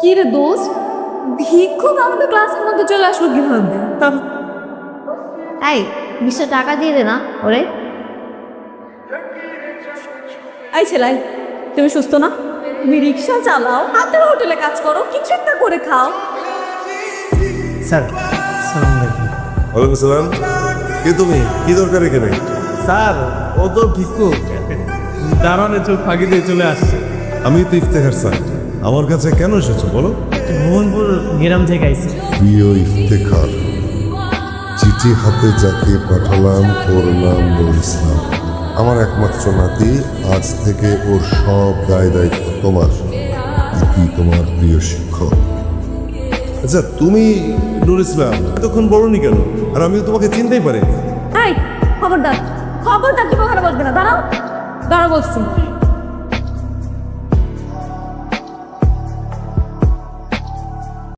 কি রে দোস্ত? ভিক্ষুক আমাদের ক্লাসের মধ্যে চলে আসলো কীভাবে? এই বিশটা টাকা দিয়ে দে না ওরে। এই ছেলাই তুমি সুস্থ না? তুমি রিক্সা চালাও হাতের হোটেলে কাজ করো কিছু একটা করে খাও। স্যার ওয়ালাইকুম সালাম। কে তুমি? কি দরকার এখানে? স্যার ও তো ভিক্ষুক। দারোয়ানের চোখ ফাঁকি দিয়ে চলে আসছে। আমি তো ইফতেখার স্যার। আমার কাছে কেন এসেছ বলো? মোহনপুর গ্রাম থেকে আইছি। প্রিয় ইফতেখার চিঠি হাতে যাকে পাঠালাম ওর নাম নুর ইসলাম। আমার একমাত্র নাতি আজ থেকে ওর সব দায় দায়িত্ব তোমার। ইতি তোমার প্রিয় শিক্ষক। আচ্ছা তুমি নুর ইসলাম তখন বড়নি কেন? আর আমি তোমাকে চিনতেই পারি এই খবরদার খবরদার তুমি ওখানে বসবে না দাঁড়াও। দাঁড়াও বলছি।